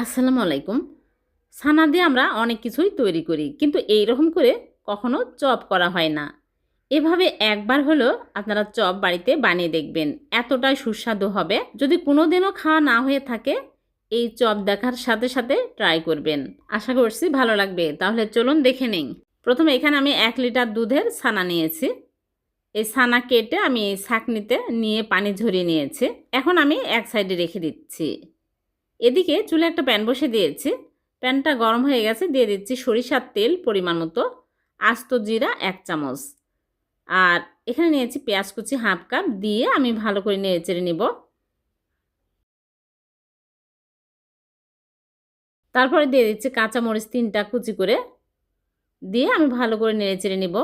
আসসালামু আলাইকুম। ছানা দিয়ে আমরা অনেক কিছুই তৈরি করি, কিন্তু এই রকম করে কখনো চপ করা হয় না। এভাবে একবার হলো আপনারা চপ বাড়িতে বানিয়ে দেখবেন, এতটাই সুস্বাদু হবে। যদি কোনো দিনও খাওয়া না হয়ে থাকে, এই চপ দেখার সাথে সাথে ট্রাই করবেন। আশা করছি ভালো লাগবে, তাহলে চলুন দেখে নিন প্রথমে এখানে আমি এক লিটার দুধের ছানা নিয়েছি। এই ছানা কেটে আমি ছাঁকনিতে নিয়ে পানি ঝরিয়ে নিয়েছি। এখন আমি এক সাইডে রেখে দিচ্ছি। এদিকে চুলে একটা প্যান বসে দিয়েছি। প্যানটা গরম হয়ে গেছে, দিয়ে দিচ্ছি সরিষার তেল পরিমাণ মতো, আস্ত জিরা এক চামচ। আর এখানে নিয়েছি পেঁয়াজ কুচি হাফ কাপ, দিয়ে আমি ভালো করে নেড়ে চেড়ে নেব। তারপরে দিয়ে দিচ্ছি কাঁচামরিচ তিনটা কুচি করে, দিয়ে আমি ভালো করে নেড়ে চেড়ে নেব।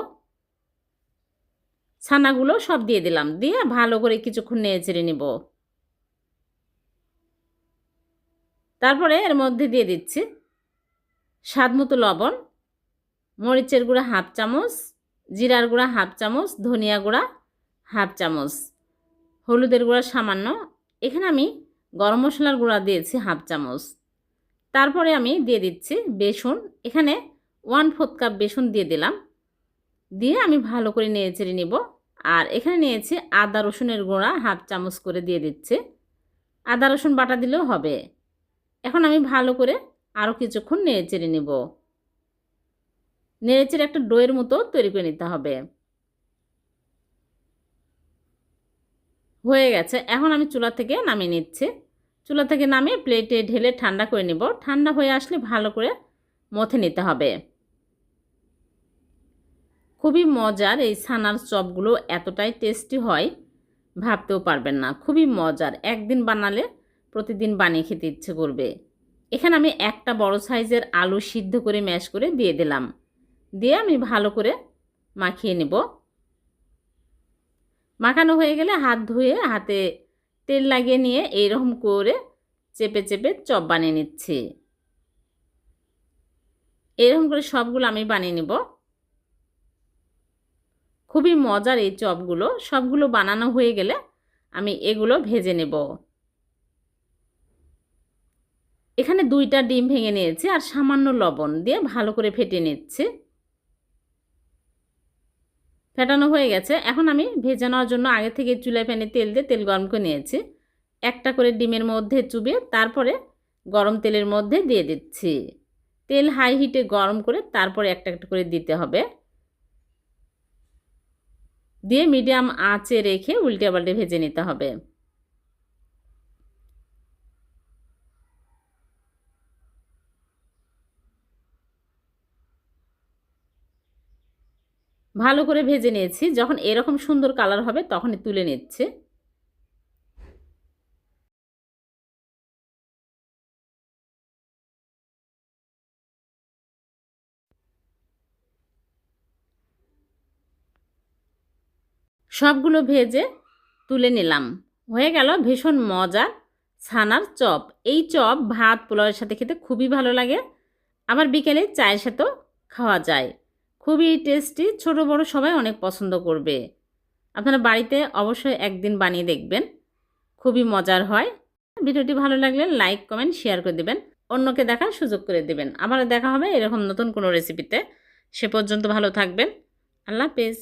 ছানাগুলো সব দিয়ে দিলাম, দিয়ে ভালো করে কিছুক্ষণ নেড়ে চেড়ে নিব। তারপরে এর মধ্যে দিয়ে দিচ্ছি স্বাদ মতো লবণ, মরিচের গুঁড়া হাফ চামচ, জিরার গুঁড়া হাফ চামচ, ধনিয়া গুঁড়া হাফ চামচ, হলুদের গুঁড়া সামান্য। এখানে আমি গরম মশলার গুঁড়া দিয়েছি হাফ চামচ। তারপরে আমি দিয়ে দিচ্ছি বেসন। এখানে ওয়ান ফোর্থ কাপ বেসন দিয়ে দিলাম। দিয়ে আমি ভালো করে নেড়ে চেড়ে নেব। আর এখানে নিয়েছি আদা রসুনের গুঁড়া হাফ চামচ করে দিয়ে দিচ্ছি। আদা রসুন বাটা দিলেও হবে। এখন আমি ভালো করে আরও কিছুক্ষণ নেড়ে চেড়ে নেব। নেড়ে চেড়ে একটা ডোয়ের মতো তৈরি করে নিতে হবে। হয়ে গেছে। এখন আমি চুলা থেকে নামিয়ে নিচ্ছি। চুলা থেকে নামিয়ে প্লেটে ঢেলে ঠান্ডা করে নেব। ঠান্ডা হয়ে আসলে ভালো করে মথে নিতে হবে। খুবই মজার এই ছানার চপগুলো এতটাই টেস্টি হয়, ভাবতেও পারবেন না। খুবই মজার। একদিন বানালে প্রতিদিন বানিয়ে খেতে ইচ্ছে করবে। এখানে আমি একটা বড় সাইজের আলু সিদ্ধ করে ম্যাশ করে দিয়ে দিলাম। দিয়ে আমি ভালো করে মাখিয়ে নেব। মাখানো হয়ে গেলে হাত ধুয়ে হাতে তেল লাগিয়ে নিয়ে এইরকম করে চেপে চেপে চপ বানিয়ে নিচ্ছি। এরকম করে সবগুলো আমি বানিয়ে নেব। খুবই মজার এই চপগুলো। সবগুলো বানানো হয়ে গেলে আমি এগুলো ভেজে নেব। এখানে দুইটা ডিম ভেঙে নিয়েছি আর সামান্য লবণ দিয়ে ভালো করে ফেটে নিচ্ছি। ফেটানো হয়ে গেছে। এখন আমি ভেজে নেওয়ার জন্য আগে থেকে চুলায় প্যানে তেল দিয়ে তেল গরম করে নিয়েছি। একটা করে ডিমের মধ্যে চুবিয়ে তারপরে গরম তেলের মধ্যে দিয়ে দিচ্ছি। তেল হাই হিটে গরম করে তারপরে একটা একটা করে দিতে হবে। দিয়ে মিডিয়াম আঁচে রেখে উল্টে পাল্টে ভেজে নিতে হবে। ভালো করে ভেজে নিয়েছি। যখন এরকম সুন্দর কালার হবে, তখনই তুলে নিচ্ছে। সবগুলো ভেজে তুলে নিলাম। হয়ে গেল ভীষণ মজার ছানার চপ। এই চপ ভাত পোলাওয়ের সাথে খেতে খুবই ভালো লাগে। আবার বিকেলে চায়ের সাথেও খাওয়া যায়। খুবই টেস্টি ছোট বড় সবাই অনেক পছন্দ করবে। আপনারা বাড়িতে অবশ্যই একদিন বানিয়ে দেখবেন, খুবই মজার হয়। ভিডিওটি ভালো লাগলে লাইক কমেন্ট শেয়ার করে দেবেন, অন্যকে দেখার সুযোগ করে দেবেন। আবার দেখা হবে এরকম নতুন কোনো রেসিপিতে সে পর্যন্ত ভালো থাকবেন। আল্লাহ হাফেজ।